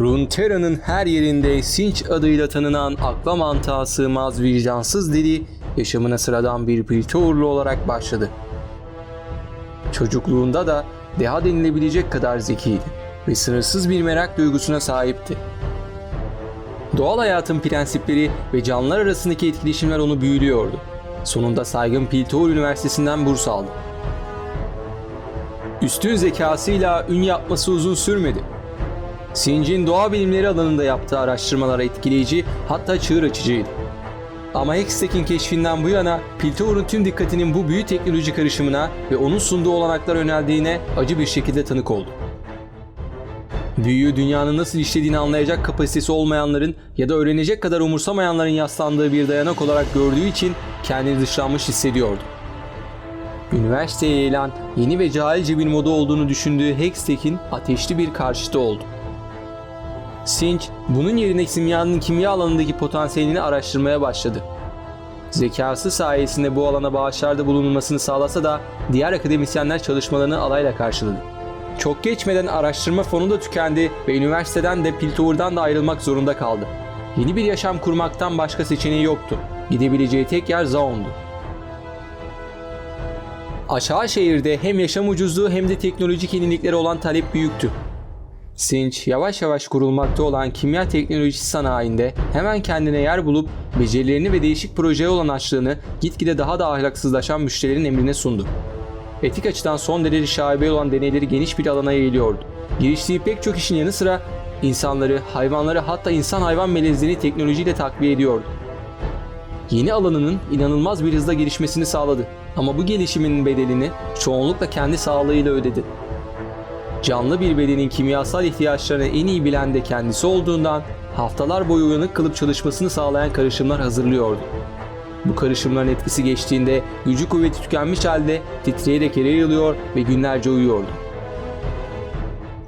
Runeterra'nın her yerinde Sinch adıyla tanınan akla mantığa sığmaz vicdansız deli yaşamına sıradan bir Piltover'lu olarak başladı. Çocukluğunda da deha denilebilecek kadar zekiydi ve sınırsız bir merak duygusuna sahipti. Doğal hayatın prensipleri ve canlılar arasındaki etkileşimler onu büyülüyordu. Sonunda saygın Piltover Üniversitesi'nden burs aldı. Üstün zekasıyla ün yapması uzun sürmedi. Sinch'in doğa bilimleri alanında yaptığı araştırmalar etkileyici hatta çığır açıcıydı. Ama Hextech'in keşfinden bu yana Piltover'ın tüm dikkatinin bu büyük teknoloji karışımına ve onun sunduğu olanaklara yöneldiğine acı bir şekilde tanık oldu. Büyüyü dünyanın nasıl işlediğini anlayacak kapasitesi olmayanların ya da öğrenecek kadar umursamayanların yaslandığı bir dayanak olarak gördüğü için kendini dışlanmış hissediyordu. Üniversiteye yayılan yeni ve cahilce bir moda olduğunu düşündüğü Hextech'in ateşli bir karşıtı oldu. Sinch, bunun yerine simyanın kimya alanındaki potansiyelini araştırmaya başladı. Zekası sayesinde bu alana bağışlarda bulunulmasını sağlasa da diğer akademisyenler çalışmalarını alayla karşıladı. Çok geçmeden araştırma fonu da tükendi ve üniversiteden de Piltover'dan da ayrılmak zorunda kaldı. Yeni bir yaşam kurmaktan başka seçeneği yoktu. Gidebileceği tek yer Zaun'du. Aşağı şehirde hem yaşam ucuzluğu hem de teknolojik yenilikleri olan talep büyüktü. Sinch yavaş yavaş kurulmakta olan kimya teknolojisi sanayinde hemen kendine yer bulup becerilerini ve değişik projeye olan açlığını gitgide daha da ahlaksızlaşan müşterilerin emrine sundu. Etik açıdan son derece şaibe olan deneyleri geniş bir alana yayılıyordu. Giriştiği pek çok işin yanı sıra insanları, hayvanları hatta insan hayvan melezlerini teknolojiyle takviye ediyordu. Yeni alanının inanılmaz bir hızla gelişmesini sağladı ama bu gelişimin bedelini çoğunlukla kendi sağlığıyla ödedi. Canlı bir bedenin kimyasal ihtiyaçlarını en iyi bilen de kendisi olduğundan haftalar boyu uyanık kalıp çalışmasını sağlayan karışımlar hazırlıyordu. Bu karışımların etkisi geçtiğinde gücü kuvveti tükenmiş halde titreyerek yere yığılıyor ve günlerce uyuyordu.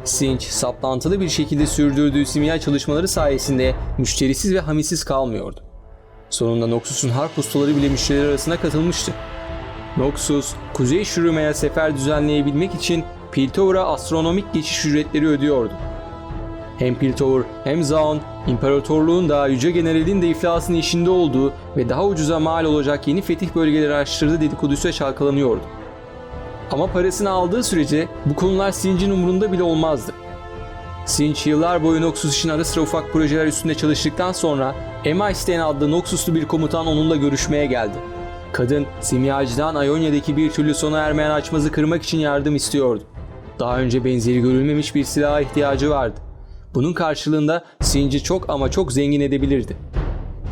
Sinch saplantılı bir şekilde sürdürdüğü simya çalışmaları sayesinde müşterisiz ve hamisiz kalmıyordu. Sonunda Noxus'un harp ustaları bile müşteriler arasına katılmıştı. Noxus, Kuzey Şuruma'ya sefer düzenleyebilmek için Piltover'a astronomik geçiş ücretleri ödüyordu. Hem Piltover hem Zaun, imparatorluğun da Yüce General'in de iflasın işinde olduğu ve daha ucuza mal olacak yeni fetih bölgeleri araştırdığı dedikodusuyla çalkalanıyordu. Ama parasını aldığı sürece bu konular Sinch'in umurunda bile olmazdı. Sinch yıllar boyu Noxus için ara sıra ufak projeler üstünde çalıştıktan sonra MI10 adlı Noxuslu bir komutan onunla görüşmeye geldi. Kadın, simyacıdan Ionia'daki bir türlü sona ermeyen açmazı kırmak için yardım istiyordu. Daha önce benzeri görülmemiş bir silaha ihtiyacı vardı. Bunun karşılığında Sinch'i çok ama çok zengin edebilirdi.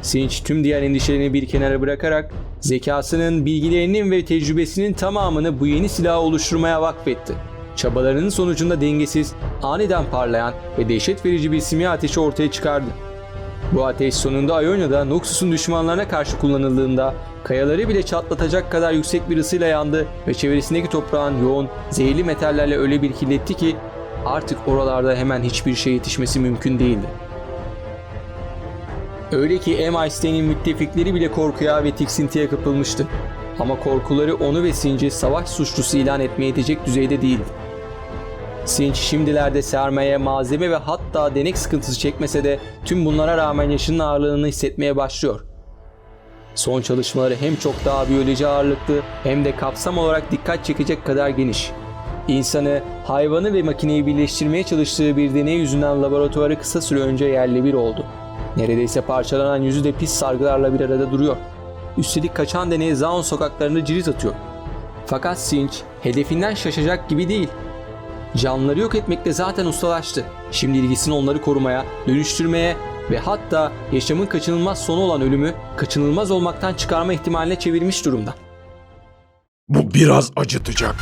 Sinch tüm diğer endişelerini bir kenara bırakarak zekasının, bilgilerinin ve tecrübesinin tamamını bu yeni silahı oluşturmaya vakfetti. Çabalarının sonucunda dengesiz, aniden parlayan ve dehşet verici bir simya ateşi ortaya çıkardı. Bu ateş sonunda Ionia'da Noxus'un düşmanlarına karşı kullanıldığında kayaları bile çatlatacak kadar yüksek bir ısıyla yandı ve çevresindeki toprağın yoğun, zehirli metallerle öyle bir kirletti ki artık oralarda hemen hiçbir şey yetişmesi mümkün değildi. Öyle ki MI6'nin müttefikleri bile korkuya ve tiksintiye kapılmıştı. Ama korkuları onu ve Sinch'i savaş suçlusu ilan etmeye yetecek düzeyde değildi. Sinch şimdilerde sermaye, malzeme ve hatta denek sıkıntısı çekmese de tüm bunlara rağmen yaşının ağırlığını hissetmeye başlıyor. Son çalışmaları hem çok daha biyoloji ağırlıklı hem de kapsam olarak dikkat çekecek kadar geniş. İnsanı, hayvanı ve makineyi birleştirmeye çalıştığı bir deney yüzünden laboratuvarı kısa süre önce yerle bir oldu. Neredeyse parçalanan yüzü de pis sargılarla bir arada duruyor. Üstelik kaçan deney Zaun sokaklarında cirit atıyor. Fakat Sinch hedefinden şaşacak gibi değil. Canlıları yok etmekte zaten ustalaştı. Şimdi ilgisini onları korumaya, dönüştürmeye ve hatta yaşamın kaçınılmaz sonu olan ölümü kaçınılmaz olmaktan çıkarma ihtimaline çevirmiş durumda. Bu biraz acıtacak.